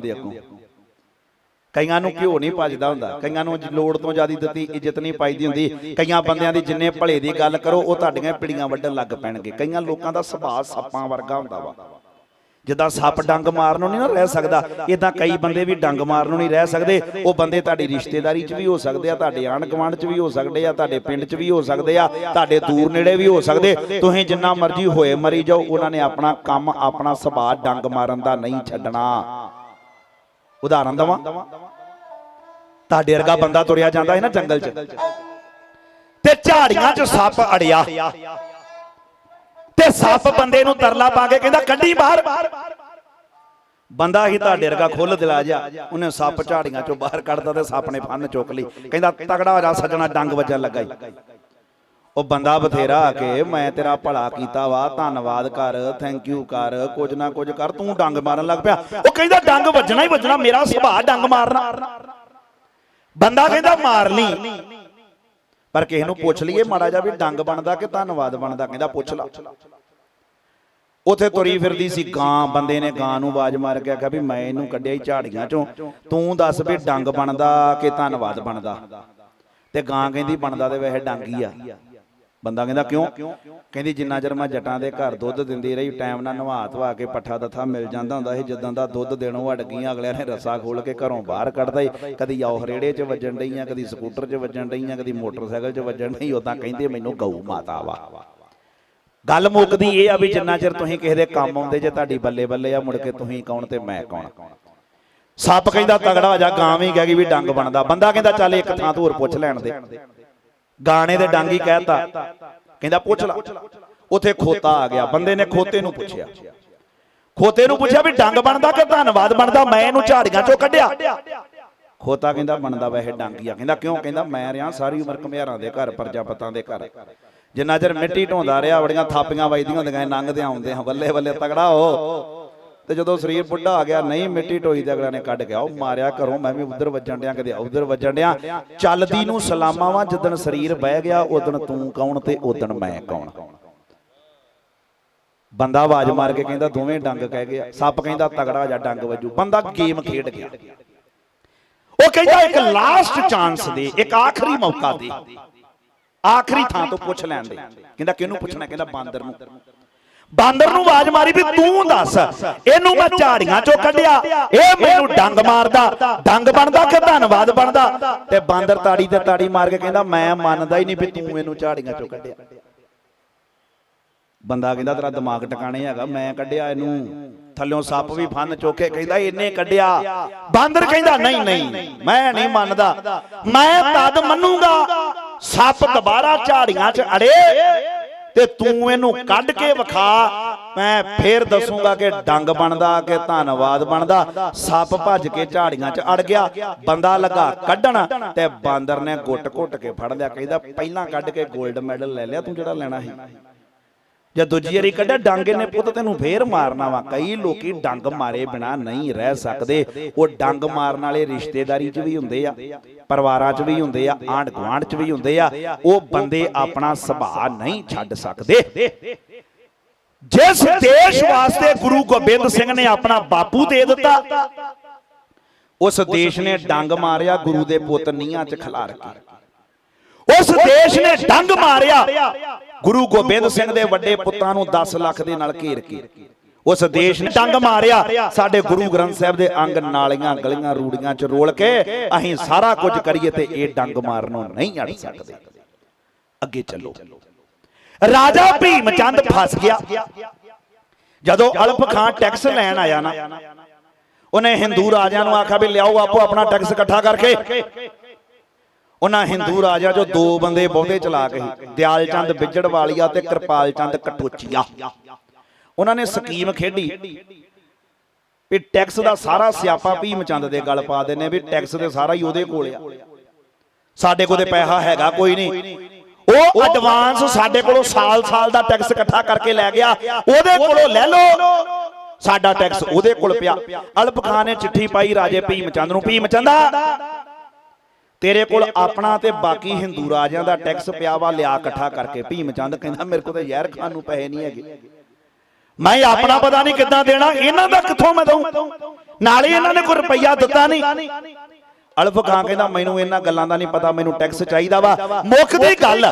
ਹੁੰਦੇ ਅੱਗੋਂ। ਕਈਆਂ ਨੂੰ ਘਿਓ ਨਹੀਂ ਭਜਦਾ ਹੁੰਦਾ। ਕਈਆਂ ਨੂੰ ਲੋੜ ਤੋਂ ਜ਼ਿਆਦਾ ਦਿੱਤੀ, ਇੱਜ਼ਤ ਨਹੀਂ ਪਾਈਦੀ ਹੁੰਦੀ। ਕਈਆਂ ਬੰਦਿਆਂ ਦੀ ਜਿੰਨੇ ਭਲੇ ਦੀ ਗੱਲ ਕਰੋ, ਉਹ ਤੁਹਾਡੀਆਂ ਪਿੜੀਆਂ ਵੱਢਣ ਲੱਗ ਪੈਣਗੇ। ਕਈਆਂ ਲੋਕਾਂ ਦਾ ਸੁਭਾਅ ਸੱਪਾਂ ਵਰਗਾ ਹੁੰਦਾ ਵਾ। ਜਿੱਦਾਂ ਸੱਪ ਡੰਗ ਮਾਰਨ ਨੂੰ ਨਹੀਂ ਨਾ ਰਹਿ ਸਕਦਾ ਇਦਾਂ ਕਈ ਬੰਦੇ ਵੀ ਡੰਗ ਮਾਰਨ ਨੂੰ ਨਹੀਂ ਰਹਿ ਸਕਦੇ। ਉਹ ਬੰਦੇ ਤੁਹਾਡੀ ਰਿਸ਼ਤੇਦਾਰੀ 'ਚ ਵੀ ਹੋ ਸਕਦੇ ਆ, ਤੁਹਾਡੇ ਆਂਢ ਗੁਆਂਢ 'ਚ ਵੀ ਹੋ ਸਕਦੇ ਆ, ਤੁਹਾਡੇ ਪਿੰਡ 'ਚ ਵੀ ਹੋ ਸਕਦੇ ਆ, ਤੁਹਾਡੇ ਦੂਰ ਨੇੜੇ ਵੀ ਹੋ ਸਕਦੇ। ਤੁਸੀਂ ਜਿੰਨਾ ਮਰਜ਼ੀ ਹੋਏ ਮਰੀ ਜਾਓ, ਉਹਨਾਂ ਨੇ ਆਪਣਾ ਕੰਮ, ਆਪਣਾ ਸੁਭਾਅ ਡੰਗ ਮਾਰਨ ਦਾ ਨਹੀਂ ਛੱਡਣਾ। ਉਦਾਹਰਨ ਦਵਾਂ। ਤੁਹਾਡੇ ਵਰਗਾ ਬੰਦਾ ਤੁਰਿਆ ਜਾਂਦਾ ਹੈ ਨਾ ਜੰਗਲ 'ਚ। ਤੇ ਝਾੜੀਆਂ 'ਚ ਸੱਪ ਅੜਿਆ। ਤੇ ਸੱਪ ਬੰਦੇ ਨੂੰ ਤਰਲਾ ਪਾ ਕੇ ਕਹਿੰਦਾ ਕੱਢੀ ਬਾਹਰ। ਬੰਦਾ ਹੀ ਤੁਹਾਡੇ ਵਰਗਾ ਖੁੱਲ ਦਿਲਾ ਜਾ ਉਹਨੇ ਸੱਪ ਝਾੜੀਆਂ 'ਚੋਂ ਬਾਹਰ ਕੱਢਦਾ ਤੇ ਸੱਪ ਨੇ ਫੰਨ ਚੁੱਕ ਲਈ। ਕਹਿੰਦਾ ਤਗੜਾ ਹੋ ਜਾ ਸੱਜਣਾ ਡੰਗ ਵੱਜਣ ਲੱਗਾ ਉਹ ਬੰਦਾ ਬਥੇਰਾ ਆ ਕੇ ਮੈਂ ਤੇਰਾ ਭਲਾ ਕੀਤਾ ਵਾ ਧੰਨਵਾਦ ਕਰ ਥੈਂਕ ਯੂ ਕਰ ਕੁਝ ਨਾ ਕੁਝ ਕਰ ਤੂੰ ਡੰਗ ਮਾਰਨ ਲੱਗ ਪਿਆ। ਉਹ ਕਹਿੰਦਾ ਡੰਗ ਵੱਜਣਾ ਹੀ ਵੱਜਣਾ ਮੇਰਾ ਸੁਭਾਅ ਡੰਗ ਮਾਰਨਾ। ਬੰਦਾ ਕਹਿੰਦਾ ਮਾਰ ਲਈ। ਪਰ ਕਿਸੇ ਨੂੰ ਪੁੱਛ ਲਈਏ ਮਾੜਾ ਜਿਹਾ ਵੀ ਡੰਗ ਬਣਦਾ ਕਿ ਧੰਨਵਾਦ ਬਣਦਾ ਕਹਿੰਦਾ ਪੁੱਛ ਲਾ। ਉਥੇ ਤੁਰੀ ਫਿਰਦੀ ਸੀ ਗਾਂ ਬੰਦੇ ਨੇ ਗਾਂ ਨੂੰ ਆਵਾਜ਼ ਮਾਰ ਕੇ ਆਖਿਆ ਵੀ ਮੈਂ ਇਹਨੂੰ ਕੱਢਿਆ ਹੀ ਝਾੜੀਆਂ ਚੋਂ। ਤੂੰ ਦੱਸ ਵੀ ਡੰਗ ਬਣਦਾ ਕਿ ਧੰਨਵਾਦ ਬਣਦਾ? ਤੇ ਗਾਂ ਕਹਿੰਦੀ ਬਣਦਾ ਤੇ ਵੈਸੇ ਡੰਗ ਹੀ ਆ। ਬੰਦਾ ਕਹਿੰਦਾ ਕਿਉਂ? ਕਹਿੰਦੀ ਜਿੰਨਾ ਚਿਰ ਮੈਂ ਜੱਟਾਂ ਦੇ ਘਰ ਦੁੱਧ ਦਿੰਦੀ ਰਹੀ ਟਾਈਮ ਨਾਲ ਨਵਾ ਧਵਾ ਕੇ ਪੱਠਾ ਦੱਥਾ ਮਿਲ ਜਾਂਦਾ ਹੁੰਦਾ ਸੀ ਜਦੋਂ ਦਾ ਦੁੱਧ ਦੇਣੋਂ ਹਟ ਗਈਆਂ ਅਗਲਿਆਂ ਨੇ ਰੱਸਾ ਖੋਲ ਕੇ ਘਰੋਂ ਬਾਹਰ ਕੱਢਦਾ ਈ ਕਦੀ ਆਉ ਰੇੜੇ 'ਚ ਵੱਜਣ ਡਈਆਂ ਕਦੀ ਸਕੂਟਰ 'ਚ ਵੱਜਣ ਡਈਆਂ ਕਦੀ ਮੋਟਰਸਾਈਕਲ 'ਚ ਵੱਜਣ ਡਈ ਉਦਾਂ ਕਹਿੰਦੇ ਮੈਨੂੰ ਗਊ ਮਾਤਾ ਵਾ। ਗੱਲ ਮੁੱਕਦੀ ਇਹ ਆ ਵੀ ਜਿੰਨਾ ਚਿਰ ਤੁਸੀਂ ਕਿਸੇ ਦੇ ਕੰਮ ਆਉਂਦੇ ਜੇ ਤੁਹਾਡੀ ਬੱਲੇ ਬੱਲੇ ਆ ਮੁੜ ਕੇ ਤੁਸੀਂ ਕੌਣ ਤੇ ਮੈਂ ਕੌਣ ਸੱਪ ਕਹਿੰਦਾ ਤਗੜਾ ਹੋ ਜਾ ਗਾਂ ਵੀ ਕਹਿ ਗਈ ਵੀ ਡੰਗ ਬਣਦਾ ਬੰਦਾ ਕਹਿੰਦਾ ਚੱਲ ਇੱਕ ਥਾਂ ਤੋਂ ਹੋਰ ਪੁੱਛ ਲੈਣ ਦੇ ਗਾਣੇ ਦੇ ਡੰਗ ਕਹਿਤਾ। ਕਹਿੰਦਾ ਪੁੱਛ ਲਾ। ਉਥੇ ਖੋਤਾ ਆ ਗਿਆ। ਬੰਦੇ ਨੇ ਖੋਤੇ ਨੂੰ ਪੁੱਛਿਆ। ਖੋਤੇ ਨੂੰ ਪੁੱਛਿਆ ਵੀ ਡੰਗ ਬਣਦਾ ਕਿ ਧੰਨਵਾਦ ਬਣਦਾ? ਮੈਂ ਇਹਨੂੰ ਝਾੜੀਆਂ ਚੋਂ ਕੱਢਿਆ। ਖੋਤਾ ਕਹਿੰਦਾ ਬਣਦਾ ਵੈਸੇ ਡੰਗ ਹੀ ਆ ਕਹਿੰਦਾ ਕਿਉਂ? ਕਹਿੰਦਾ ਮੈਂ ਰਿਆਂ ਸਾਰੀ ਉਮਰ ਘਮਿਆਰਾਂ ਦੇ ਘਰ ਪ੍ਰਜਾਪਤਾਂ ਦੇ ਘਰ। ਜਿੰਨਾ ਚਿਰ ਮਿੱਟੀ ਢੋਂਦਾ ਰਿਹਾ ਬੜੀਆਂ ਥਾਪੀਆਂ ਵੱਜਦੀਆਂ ਹੁੰਦੀਆਂ ਲੰਘਦੇ ਆਉਂਦੇ ਹਾਂ ਬੱਲੇ ਬੱਲੇ ਤਗੜਾ ਹੋ। ਤੇ ਜਦੋਂ ਸਰੀਰ ਬੁੱਢਾ ਆ ਗਿਆ ਨਹੀਂ ਮਿੱਟੀ ਢੋਈ ਤੇ ਅਗਲਾ ਨੇ ਕੱਢ ਗਿਆ। ਉਹ ਮਾਰਿਆ ਘਰੋਂ ਮੈਂ ਵੀ ਉਧਰ ਵੱਜਣ ਡਿਆ ਕਦੇ ਉਧਰ ਵੱਜਣ ਡਿਆ। ਚੱਲਦੀ ਨੂੰ ਸਲਾਮਾਂ ਵਾਂ ਜਿੱਦਣ ਸਰੀਰ ਬਹਿ ਗਿਆ ਉਦਣ ਤੂੰ ਕੌਣ ਤੇ ਉਦਣ ਮੈਂ ਕੌਣ। ਬੰਦਾ ਆਵਾਜ਼ ਮਾਰ ਕੇ ਕਹਿੰਦਾ ਦੋਵੇਂ ਡੰਗ ਕਹਿ ਗਿਆ ਸੱਪ ਕਹਿੰਦਾ ਤਗੜਾ ਜਾ ਡੰਗ ਵੱਜੂ ਬੰਦਾ ਗੇਮ ਖੇਡ ਗਿਆ। ਉਹ ਕਹਿੰਦਾ ਇੱਕ ਲਾਸਟ ਚਾਂਸ ਦੇ ਇੱਕ ਆਖਰੀ ਮੌਕਾ ਦੇ। ਆਖਰੀ ਥਾਂ ਤੋਂ ਪੁੱਛ ਲੈਣ ਦੇ। ਕਹਿੰਦਾ ਕਿਹਨੂੰ ਪੁੱਛਣਾ ਕਹਿੰਦਾ ਬਾਂਦਰ ਨੂੰ। ਬਾਂਦਰ ਨੂੰ ਆਵਾਜ਼ ਮਾਰੀ ਵੀ ਤੂੰ ਦੱਸ। ਇਹਨੂੰ ਮੈਂ ਝਾੜੀਆਂ ਚੋਂ ਕੱਢਿਆ। ਇਹ ਮੈਨੂੰ ਡੰਗ ਮਾਰਦਾ। ਡੰਗ ਬਣਦਾ ਕਿ ਧੰਨਵਾਦ ਬਣਦਾ? ਤੇ ਬਾਂਦਰ ਤਾੜੀ ਤੇ ਤਾੜੀ ਮਾਰ ਕੇ ਕਹਿੰਦਾ, ਮੈਂ ਮੰਨਦਾ ਹੀ ਨਹੀਂ ਵੀ ਤੂੰ ਇਹਨੂੰ ਝਾੜੀਆਂ ਚੋਂ ਕੱਢਿਆ। ਬੰਦਾ ਕਹਿੰਦਾ, ਤੇਰਾ ਦਿਮਾਗ ਟਿਕਾਣੇ ਹੈਗਾ, ਮੈਂ ਕੱਢਿਆ ਇਹਨੂੰ। ਥੱਲਿਓਂ ਸੱਪ ਵੀ ਫੰਨ ਚੋਕੇ ਕਹਿੰਦਾ, ਇਹਨੇ ਕੱਢਿਆ। ਬਾਂਦਰ ਕਹਿੰਦਾ, ਨਹੀਂ ਨਹੀਂ, ਮੈਂ ਨਹੀਂ ਮੰਨਦਾ। ਮੈਂ ਤਦ ਮੰਨੂਗਾ। ਸੱਪ ਦੁਬਾਰਾ ਝਾੜੀਆਂ 'ਚ ਅੜੇ। ਤੇ ਤੂੰ ਇਹਨੂੰ ਕੱਢ ਕੇ ਵਿਖਾ। ਮੈਂ ਫੇਰ ਦੱਸੂਗਾ ਕਿ ਡੰਗ ਬਣਦਾ, ਕਿ ਧੰਨਵਾਦ ਬਣਦਾ। ਸੱਪ ਭੱਜ ਕੇ ਝਾੜੀਆਂ 'ਚ ਅੜ ਗਿਆ। ਬੰਦਾ ਲੱਗਾ ਕੱਢਣ ਤੇ ਬਾਂਦਰ ਨੇ ਗੁੱਟ-ਘੁੱਟ ਕੇ ਫੜ ਲਿਆ। ਕਹਿੰਦਾ, ਪਹਿਲਾਂ ਕੱਢ ਕੇ 골ਡ ਮੈਡਲ ਲੈ ਲਿਆ, ਤੂੰ ਜਿਹੜਾ ਲੈਣਾ ਸੀ। ਜੇ ਦੂਜੀ ਵਾਰੀ ਕੱਢਿਆ ਡੰਗ ਨੇ ਪੁੱਤ ਤੈਨੂੰ ਫੇਰ ਮਾਰਨਾ ਵਾ। ਕਈ ਲੋਕੀ ਡੰਗ ਮਾਰੇ ਬਿਨਾ ਨਹੀਂ ਰਹਿ ਸਕਦੇ। ਉਹ ਡੰਗ ਮਾਰਨ ਵਾਲੇ ਰਿਸ਼ਤੇਦਾਰੀ 'ਚ ਵੀ ਹੁੰਦੇ ਆ ਪਰਿਵਾਰਾਂ 'ਚ ਵੀ ਹੁੰਦੇ ਆ ਆਂਢ ਗੁਆਂਢ 'ਚ ਵੀ ਹੁੰਦੇ ਆ। ਉਹ ਬੰਦੇ ਆਪਣਾ ਸੁਭਾਅ ਨਹੀਂ ਛੱਡ ਸਕਦੇ। ਜਿਸ ਦੇਸ਼ ਵਾਸਤੇ ਗੁਰੂ ਗੋਬਿੰਦ ਸਿੰਘ ਨੇ ਆਪਣਾ ਬਾਪੂ ਦੇ ਦਿੱਤਾ ਉਸ ਦੇਸ਼ ਨੇ ਡੰਗ ਮਾਰਿਆ ਗੁਰੂ ਦੇ ਪੁੱਤ ਨੀਹਾਂ 'ਚ ਖਿਲਾਰ ਕੇ। ਉਸ ਦੇਸ਼ ਨੇ ਡੰਗ ਮਾਰਿਆ। ਗੁਰੂ ਗੋਬਿੰਦ ਸਿੰਘ ਦੇ ਵੱਡੇ ਪੁੱਤਾਂ ਨੂੰ 10 ਲੱਖ ਦੇ ਨਾਲ ਘੇਰ ਕੇ। ਉਸ ਦੇਸ਼ ਨੇ ਡੰਗ ਮਾਰਿਆ। ਸਾਡੇ ਗੁਰੂ ਗ੍ਰੰਥ ਸਾਹਿਬ ਦੇ ਅੰਗ ਨਾਲੀਆਂ ਗਲੀਆਂ ਰੂੜੀਆਂ ਚ ਰੋਲ ਕੇ ਅਸੀਂ ਸਾਰਾ ਕੁਝ ਕਰੀਏ ਤੇ ਇਹ ਡੰਗ ਮਾਰਨੋਂ ਨਹੀਂ ਅੜ ਸਕਦੇ। ਅੱਗੇ ਚੱਲੋ। ਰਾਜਾ ਭੀਮ ਚੰਦ ਫਸ ਗਿਆ। ਜਦੋਂ ਅਲਫ ਖਾਨ ਟੈਕਸ ਲੈਣ ਆਇਆ ਨਾ ਉਹਨੇ ਹਿੰਦੂ ਰਾਜਿਆਂ ਨੂੰ ਆਖਿਆ ਵੀ ਲਿਆਓ ਆਪੋ ਆਪਣਾ ਟੈਕਸ ਇਕੱਠਾ ਕਰਕੇ। ਉਹਨਾਂ ਹਿੰਦੂ ਰਾਜਾ ਜੋ ਦੋ ਬੰਦੇ ਬਹੁਤੇ ਚਲਾ ਕੇ ਦਿਆਲ ਚੰਦ ਬਿਜੜ ਵਾਲੀਆ ਤੇ ਕਿਰਪਾਲ ਚੰਦ ਕਟੋਚੀਆ ਉਹਨਾਂ ਨੇ ਸਕੀਮ ਖੇਡੀ। ਵੀ ਟੈਕਸ ਦਾ ਸਾਰਾ ਸਿਆਪਾ ਭੀਮ ਚੰਦ ਦੇ ਗਲ ਪਾ ਦਿੰਨੇ ਵੀ ਟੈਕਸ ਦੇ ਸਾਰਾ ਹੀ ਉਹਦੇ ਕੋਲ ਆ। ਸਾਡੇ ਕੋਲ ਤੇ ਪੈਸਾ ਹੈਗਾ ਕੋਈ ਨਹੀਂ। ਉਹ ਐਡਵਾਂਸ ਸਾਡੇ ਕੋਲੋਂ ਸਾਲ-ਸਾਲ ਦਾ ਟੈਕਸ ਇਕੱਠਾ ਕਰਕੇ ਲੈ ਗਿਆ। ਉਹਦੇ ਕੋਲੋਂ ਲੈ ਲਓ। ਸਾਡਾ ਟੈਕਸ ਉਹਦੇ ਕੋਲ ਪਿਆ। ਅਲਪ ਖਾਨ ਨੇ ਚਿੱਠੀ ਪਾਈ ਰਾਜੇ ਭੀਮ ਚੰਦ ਨੂੰ। ਭੀਮ ਚੰਦਾ ਤੇਰੇ ਕੋਲ ਆਪਣਾ ਤੇ ਬਾਕੀ ਹਿੰਦੂ ਰਾਜਿਆਂ ਦਾ ਟੈਕਸ ਪਿਆ ਵਾ ਲਿਆ ਇਕੱਠਾ ਕਰਕੇ। ਭੀਮ ਚੰਦ ਕਹਿੰਦਾ ਮੇਰੇ ਕੋਲ ਤਾਂ ਜ਼ਹਿਰ ਖਾਨ ਨੂੰ ਪੈਸੇ ਨਹੀਂ ਹੈਗੇ। ਮੈਂ ਆਪਣਾ ਪਤਾ ਨਹੀਂ ਕਿੱਦਾਂ ਦੇਣਾ ਇਹਨਾਂ ਦਾ ਕਿੱਥੋਂ ਮੈਂ ਦਊਂ? ਨਾਲੇ ਇਹਨਾਂ ਨੇ ਕੋਈ ਰੁਪਈਆ ਦਿੱਤਾ ਨਹੀਂ। ਅਲਫ ਖਾਂ ਕਹਿੰਦਾ ਮੈਨੂੰ ਇਹਨਾਂ ਗੱਲਾਂ ਦਾ ਨਹੀਂ ਪਤਾ ਮੈਨੂੰ ਟੈਕਸ ਚਾਹੀਦਾ ਵਾ। ਮੁੱਖ ਦੀ ਗੱਲ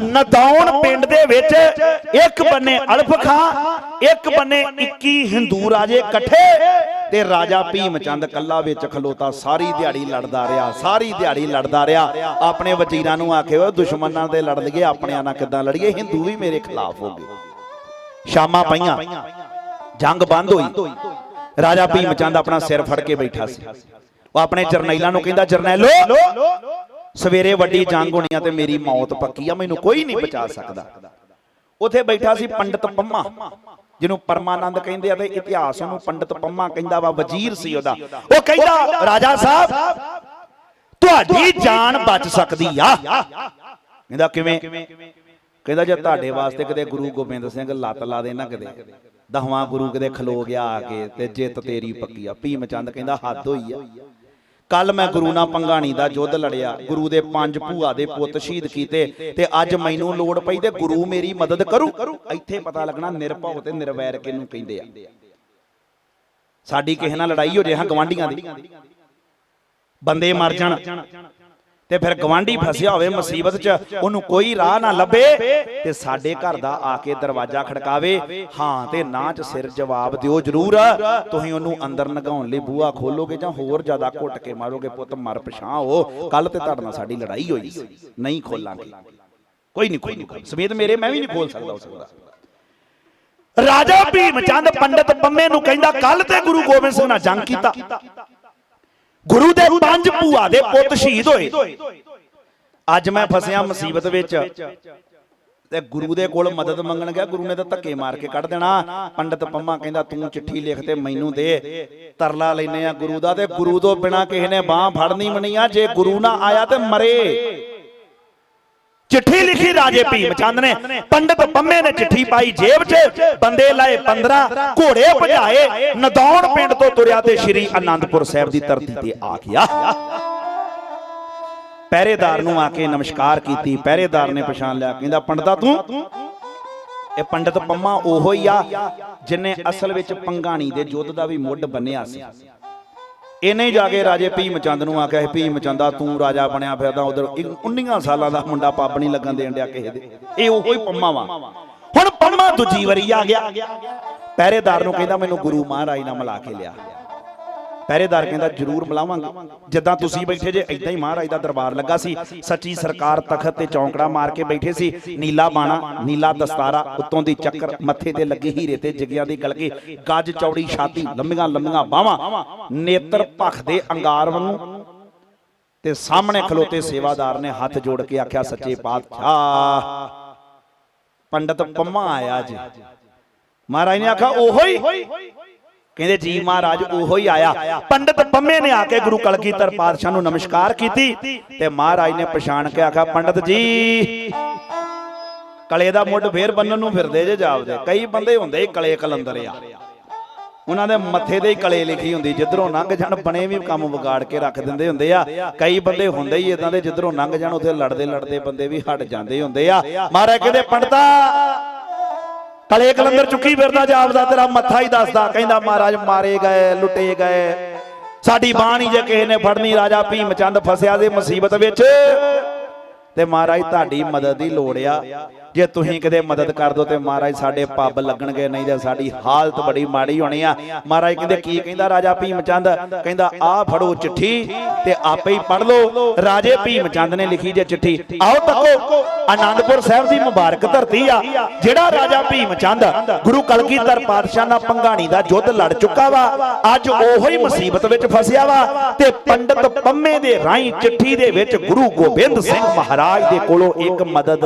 ਨਦੌਣ ਪਿੰਡ ਦੇ ਵਿੱਚ ਇੱਕ ਬੰਨੇ ਅਲਫ ਖਾਂ ਇੱਕ ਬੰਨੇ 21 ਹਿੰਦੂ ਰਾਜੇ ਇਕੱਠੇ। ਤੇ ਰਾਜਾ ਭੀਮ ਚੰਦ ਕੱਲਾ ਵਿੱਚ ਖਲੋਤਾ ਸਾਰੀ ਦਿਹਾੜੀ ਲੜਦਾ ਰਿਹਾ ਸਾਰੀ ਦਿਹਾੜੀ ਲੜਦਾ ਰਿਹਾ। ਆਪਣੇ ਵਜ਼ੀਰਾਂ ਨੂੰ ਆਖੇ ਉਹ ਦੁਸ਼ਮਣਾਂ ਦੇ ਲੜ ਲਈਏ ਆਪਣਿਆਂ ਨਾਲ ਕਿੱਦਾਂ ਲੜੀਏ? ਹਿੰਦੂ ਵੀ ਮੇਰੇ ਖਿਲਾਫ ਹੋ ਗਏ। ਸ਼ਾਮਾਂ ਪਈਆਂ। ਜੰਗ ਬੰਦ ਹੋਈ। ਰਾਜਾ ਭੀਮ ਚੰਦ ਆਪਣਾ ਸਿਰ ਫੜ ਕੇ ਬੈਠਾ ਸੀ। ਉਹ ਆਪਣੇ ਜਰਨੈਲਾਂ ਨੂੰ ਕਹਿੰਦਾ ਜਰਨੈਲੋ ਸਵੇਰੇ ਵੱਡੀ ਜੰਗ ਹੋਣੀ ਆ ਤੇ ਮੇਰੀ ਮੌਤ ਪੱਕੀ ਆ ਮੈਨੂੰ ਕੋਈ ਨਹੀਂ ਬਚਾ ਸਕਦਾ। ਉਥੇ ਬੈਠਾ ਸੀ ਪੰਡਤ ਪੰਮਾ। ਜਿਹਨੂੰ ਪਰਮਾਨੰਦ ਕਹਿੰਦੇ ਆ ਤੇ ਇਤਿਹਾਸ ਉਹਨੂੰ ਪੰਡਤ ਪੰਮਾ ਕਹਿੰਦਾ ਵਾ, ਵਜ਼ੀਰ ਸੀ ਉਹਦਾ। ਉਹ ਕਹਿੰਦਾ, ਰਾਜਾ ਸਾਹਿਬ, ਤੁਹਾਡੀ ਜਾਨ ਬਚ ਸਕਦੀ ਆ। ਕਹਿੰਦਾ ਕਿਵੇਂ? ਕਹਿੰਦਾ ਜੇ ਤੁਹਾਡੇ ਵਾਸਤੇ ਕਿਤੇ ਗੁਰੂ ਗੋਬਿੰਦ ਸਿੰਘ ਲੱਤ ਲਾ ਦੇ ਨਾ ਕਿਤੇ, ਦਹਵਾਂ ਗੁਰੂ ਕਿਤੇ ਖਲੋ ਗਿਆ ਆ ਕੇ ਤੇ ਜਿੱਤ ਤੇਰੀ ਪੱਕੀ ਆ। ਭੀਮ ਚੰਦ ਕਹਿੰਦਾ, ਹੱਦ ਹੋਈ ਆ। ਕੱਲ ਮੈਂ ਗੁਰੂ ਨਾਲ ਪੰਗਾਣੀ ਦਾ ਯੁੱਧ ਲੜਿਆ। ਗੁਰੂ ਦੇ ਪੰਜ ਭੂਆ ਦੇ ਪੁੱਤ ਸ਼ਹੀਦ ਕੀਤੇ ਤੇ ਅੱਜ ਮੈਨੂੰ ਲੋੜ ਪਈ ਤੇ ਗੁਰੂ ਮੇਰੀ ਮਦਦ ਕਰੂ। ਇੱਥੇ ਪਤਾ ਲੱਗਣਾ ਨਿਰਭਉ ਤੇ ਨਿਰਵੈਰ ਕਿਹਨੂੰ ਕਹਿੰਦੇ ਆ। ਸਾਡੀ ਕਿਸੇ ਨਾਲ ਲੜਾਈ ਹੋ ਜੇ ਹਾਂ ਗਵਾਂਢੀਆਂ ਦੀ। ਬੰਦੇ ਮਰ ਜਾਣ। ਤੇ ਫਿਰ ਗਵਾਂਢੀ ਫਸਿਆ ਹੋਵੇ, ਮੁਸੀਬਤ 'ਚ ਉਹਨੂੰ ਕੋਈ ਰਾਹ ਨਾ ਲੱਭੇ ਤੇ ਸਾਡੇ ਘਰ ਦਾ ਆ ਕੇ ਦਰਵਾਜ਼ਾ ਖੜਕਾਵੇ। ਹਾਂ ਤੇ ਨਾ 'ਚ ਸਿਰ ਜਵਾਬ ਦਿਓ ਜਰੂਰ। ਤੁਸੀਂ ਉਹਨੂੰ ਅੰਦਰ ਨਗਾਉਣ ਲਈ ਬੂਹਾ ਖੋਲੋਗੇ ਜਾਂ ਹੋਰ ਜ਼ਿਆਦਾ ਘੁੱਟ ਕੇ ਮਾਰੋਗੇ, ਪੁੱਤ ਮਰ ਪਛਾਂ ਹੋ। ਕੱਲ ਤੇ ਤੁਹਾਡੇ ਨਾਲ ਸਾਡੀ ਲੜਾਈ ਹੋਈ ਨਹੀਂ ਖੋਲਾਂਗੇ। ਕੋਈ ਨਹੀਂ ਕੋਈ ਨਹੀਂ ਸਮੇਤ ਮੇਰੇ ਮੈਂ ਵੀ ਨਹੀਂ ਖੋਲ ਸਕਦਾ ਉਸ ਦਾ ਰਾਜਾ ਭੀਮ ਚੰਦ ਪੰਡਤ ਪੰਮੇ ਨੂੰ ਕਹਿੰਦਾ ਕੱਲ ਤੇ ਗੁਰੂ ਗੋਬਿੰਦ ਸਿੰਘ ਨਾਲ ਜੰਗ ਕੀਤਾ। ਗੁਰੂ ਦੇ ਪੰਜ ਭੂਆ ਦੇ ਪੁੱਤ ਸ਼ਹੀਦ ਹੋਏ। ਅੱਜ ਮੈਂ ਫਸਿਆ ਮੁਸੀਬਤ ਵਿੱਚ। ਤੇ ਗੁਰੂ ਦੇ ਕੋਲ ਮਦਦ ਮੰਗਣ ਗਿਆ ਗੁਰੂ ਨੇ ਤਾਂ ਧੱਕੇ ਮਾਰ ਕੇ ਕੱਢ ਦੇਣਾ। ਪੰਡਤ ਪੰਮਾ ਕਹਿੰਦਾ ਤੂੰ ਚਿੱਠੀ ਲਿਖ ਤੇ ਮੈਨੂੰ ਦੇ। ਤਰਲਾ ਲੈਨੇ ਆ ਗੁਰੂ ਦਾ ਤੇ ਗੁਰੂ ਤੋਂ ਬਿਨਾ ਕਿਸੇ ਨੇ ਬਾਹ ਫੜਨੀ ਮਣੀ ਆ। ਜੇ ਗੁਰੂ ਨਾ ਆਇਆ ਤੇ ਮਰੇ। ਚਿੱਠੀ ਲਿਖੀ ਰਾਜੇ ਭੀਮ ਚੰਦ ਨੇ। ਪੰਡਤ ਪੰਮੇ ਨੇ ਚਿੱਠੀ ਪਾਈ ਜੇਬ 'ਚ। ਬੰਦੇ ਲਾਏ 15 ਘੋੜੇ ਭਜਾਏ। ਨਦੌਣ ਪਿੰਡ ਤੋਂ ਤੁਰਿਆ ਤੇ ਸ਼੍ਰੀ ਅਨੰਦਪੁਰ ਸਾਹਿਬ ਦੀ ਧਰਤੀ ਤੇ ਆ ਗਿਆ। ਪਹਿਰੇਦਾਰ ਨੂੰ ਆ ਕੇ ਨਮਸਕਾਰ ਕੀਤੀ। ਪਹਿਰੇਦਾਰ ਨੇ ਪਛਾਣ ਲਿਆ। ਕਹਿੰਦਾ ਪੰਡਤਾ ਤੂੰ? ਇਹ ਪੰਡਤ ਪੰਮਾ ਉਹੋ ਹੀ ਆ ਜਿਨੇ ਅਸਲ ਵਿੱਚ ਪੰਗਾਣੀ ਦੇ ਯੁੱਧ ਦਾ ਵੀ ਮੁੱਢ ਬੰਨਿਆ ਸੀ। ਇਹਨੇ ਜਾ ਕੇ ਰਾਜੇ ਭੀਮ ਚੰਦ ਨੂੰ ਆਖਿਆ ਸੀ ਭੀਮ ਚੰਦਾ ਤੂੰ ਰਾਜਾ ਬਣਿਆ ਫਿਰਦਾ ਉਧਰ 19 ਸਾਲਾਂ ਦਾ ਮੁੰਡਾ ਪੱਬ ਨਹੀਂ ਲੱਗਣ ਦੇਣ ਡਿਆ ਕਿਸੇ ਦੇ। ਇਹ ਉਹੋ ਹੀ ਪੰਮਾ ਵਾ। ਹੁਣ ਪੰਮਾ ਦੂਜੀ ਵਾਰੀ ਆ ਗਿਆ। ਪਹਿਰੇਦਾਰ ਨੂੰ ਕਹਿੰਦਾ ਮੈਨੂੰ ਗੁਰੂ ਮਹਾਰਾਜ ਨਾਲ ਮਿਲਾ ਕੇ ਲਿਆ। ਪਹਿਰੇਦਾਰ ਕਹਿੰਦਾ ਜਰੂਰ ਮਿਲਾਵਾਂਗੇ ਜਿੱਦਾਂ ਤੁਸੀਂ ਬੈਠੇ ਜੇ ਇਦਾਂ ਹੀ ਮਹਾਰਾਜ ਦਾ ਦਰਬਾਰ ਲੱਗਾ ਸੀ। ਸੱਚੀ ਸਰਕਾਰ ਤਖਤ ਤੇ ਚੌਂਕੜਾ ਮਾਰ ਕੇ ਬੈਠੇ ਸੀ। ਨੀਲਾ ਬਾਣਾ, ਨੀਲਾ ਦਸਤਾਰਾ, ਉੱਤੋਂ ਦੀ ਚੱਕਰ ਮੱਥੇ ਤੇ ਲੱਗੇ ਹੀਰੇ ਤੇ ਜਗਿਆਂ ਦੀ ਗਲਕੇ ਗੱਜ, ਚੌੜੀ ਛਾਤੀ, ਲੰਮੀਆਂ ਲੰਮੀਆਂ ਬਾਹਾਂ, ਨੇਤਰ ਭਖਦੇ ਅੰਗਾਰ ਵਾਂਗੂ ਤੇ ਸਾਹਮਣੇ ਖਲੋਤੇ ਸੇਵਾਦਾਰ ਨੇ ਹੱਥ ਜੋੜ ਕੇ ਆਖਿਆ, ਸੱਚੇ ਪਾਤਸ਼ਾਹ, ਪੰਡਤ ਪੰਮਾ ਆਇਆ ਜੀ। ਮਹਾਰਾਜ ਨੇ ਆਖਿਆ, ਉਹੋ ਹੀ? ਕਹਿੰਦੇ ਜੀ ਮਹਾਰਾਜ, ਉਹੋ ਹੀ ਆਇਆ। ਪੰਡਤ ਪੰਮੇ ਨੇ ਆ ਕੇ ਗੁਰੂ ਕਲਗੀਧਰ ਪਾਤਸ਼ਾਹ ਨੂੰ ਨਮਸਕਾਰ ਕੀਤੀ ਤੇ ਮਹਾਰਾਜ ਨੇ ਪਛਾਣ ਕੇ ਆਖਿਆ, ਪੰਡਤ ਜੀ, ਕਲੇ ਦਾ ਮੁੱਢ ਫੇਰ ਬੰਨਣ ਨੂੰ ਫਿਰਦੇ ਜੇ ਜਾਪਦੇ। ਕਈ ਬੰਦੇ ਹੁੰਦੇ ਹੀ ਕਲੇ ਕਲੰਦਰ ਆ। ਉਹਨਾਂ ਦੇ ਮੱਥੇ ਤੇ ਹੀ ਕਲੇ ਲਿਖੀ ਹੁੰਦੀ, ਜਿੱਧਰੋਂ ਲੰਘ ਜਾਣ, ਬਣੇ ਵੀ ਕੰਮ ਵਿਗਾੜ ਕੇ ਰੱਖ ਦਿੰਦੇ ਹੁੰਦੇ ਆ। ਕਈ ਬੰਦੇ ਹੁੰਦੇ ਹੀ ਇਦਾਂ ਦੇ, ਜਿੱਧਰੋਂ ਲੰਘ ਜਾਣ, ਉੱਥੇ ਲੜਦੇ ਲੜਦੇ ਬੰਦੇ ਵੀ ਹਟ ਜਾਂਦੇ ਹੁੰਦੇ ਆ। ਮਹਾਰਾਜ ਕਹਿੰਦੇ, ਪੰਡਤਾ ਕਲੇ ਕਲੰਦਰ ਚੁੱਕੀ ਫਿਰਦਾ ਜਾਪਦਾ ਤੇਰਾ ਮੱਥਾ ਹੀ ਦੱਸਦਾ, ਕਹਿੰਦਾ ਮਹਾਰਾਜ ਮਾਰੇ ਗਏ, ਲੁੱਟੇ ਗਏ। ਸਾਡੀ ਬਾਹ ਨਹੀਂ ਜੇ ਕਿਸੇ ਨੇ ਫੜਨੀ, ਰਾਜਾ ਭੀਮ ਚੰਦ ਫਸਿਆ ਦੇ ਮੁਸੀਬਤ ਵਿੱਚ। ਤੇ ਮਹਾਰਾਜ, ਤੁਹਾਡੀ ਮਦਦ ਦੀ ਲੋੜ ਆ। ਜੇ ਤੁਸੀਂ ਕਿਤੇ ਮਦਦ ਕਰ ਦੋ ਤੇ ਮਹਾਰਾਜ, ਸਾਡੇ ਪੱਬ ਲੱਗਣਗੇ, ਨਹੀਂ ਤੇ ਸਾਡੀ ਹਾਲਤ ਬੜੀ ਮਾੜੀ ਹੋਣੀ ਆ। ਮਹਾਰਾਜ ਕਹਿੰਦੇ, ਕੀ ਕਹਿੰਦਾ ਰਾਜਾ ਭੀਮ ਚੰਦ ਕਹਿੰਦਾ, ਆ ਫੜੋ ਚਿੱਠੀ ਤੇ ਆਪੇ ਹੀ ਪੜ ਲਓ। ਰਾਜੇ ਭੀਮ ਚੰਦ ਨੇ ਲਿਖੀ ਜੇ ਚਿੱਠੀ, ਆਓ ਤੱਕੋ, ਆਨੰਦਪੁਰ ਸਾਹਿਬ ਦੀ ਮੁਬਾਰਕ ਧਰਤੀ ਆ, ਜਿਹੜਾ ਰਾਜਾ ਭੀਮ ਚੰਦ ਗੁਰੂ ਕਲਗੀਧਰ ਪਾਤਸ਼ਾਹ ਨਾਲ ਪੰਗਾਣੀ ਦਾ ਯੁੱਧ ਲੜ ਚੁੱਕਾ ਵਾ, ਅੱਜ ਉਹੋ ਹੀ ਮੁਸੀਬਤ ਵਿੱਚ ਫਸਿਆ ਵਾ ਤੇ ਪੰਡਤ ਪੰਮੇ ਦੇ ਰਾਹੀਂ ਚਿੱਠੀ ਦੇ ਵਿੱਚ ਗੁਰੂ ਗੋਬਿੰਦ ਸਿੰਘ ਮਹਾਰਾਜ ਮਹਾਰਾਜ ਦੇ ਕੋਲੋਂ ਇੱਕ ਮਦਦ